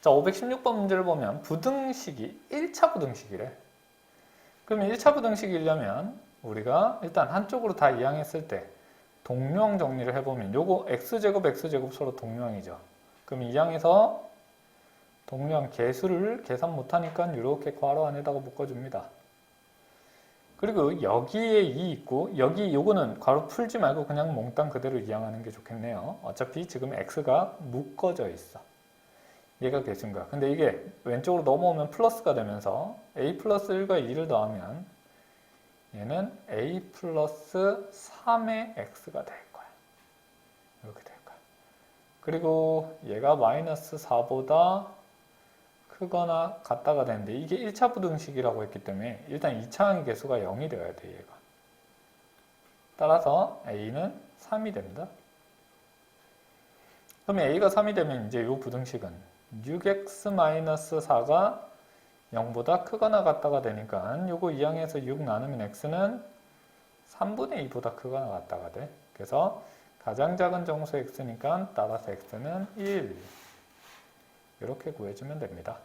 자, 516번 문제를 보면 부등식이 1차 부등식이래. 그러면 1차 부등식이려면 우리가 일단 한쪽으로 다 이항했을 때 동류항 정리를 해보면 요거 x제곱 x제곱 서로 동류항이죠. 그럼 이항에서 동류항 개수를 계산 못하니까 이렇게 괄호 안에다가 묶어줍니다. 그리고 여기에 2 있고 여기 요거는 괄호 풀지 말고 그냥 몽땅 그대로 이항하는 게 좋겠네요. 어차피 지금 x가 묶어져 있어. 얘가 개수인 거야. 근데 이게 왼쪽으로 넘어오면 플러스가 되면서 a 플러스 1과 2를 더하면 얘는 a 플러스 3의 x가 될 거야. 이렇게 될 거야. 그리고 얘가 마이너스 4보다 크거나 같다가 되는데 이게 1차 부등식이라고 했기 때문에 일단 2차항의 개수가 0이 되어야 돼 얘가. 따라서 a는 3이 됩니다. 그러면 a가 3이 되면 이제 이 부등식은 6x-4가 0보다 크거나 같다가 되니까 요거 이항에서 6 나누면 x는 3분의 2보다 크거나 같다가 돼. 그래서 가장 작은 정수 x니까 따라서 x는 1 이렇게 구해주면 됩니다.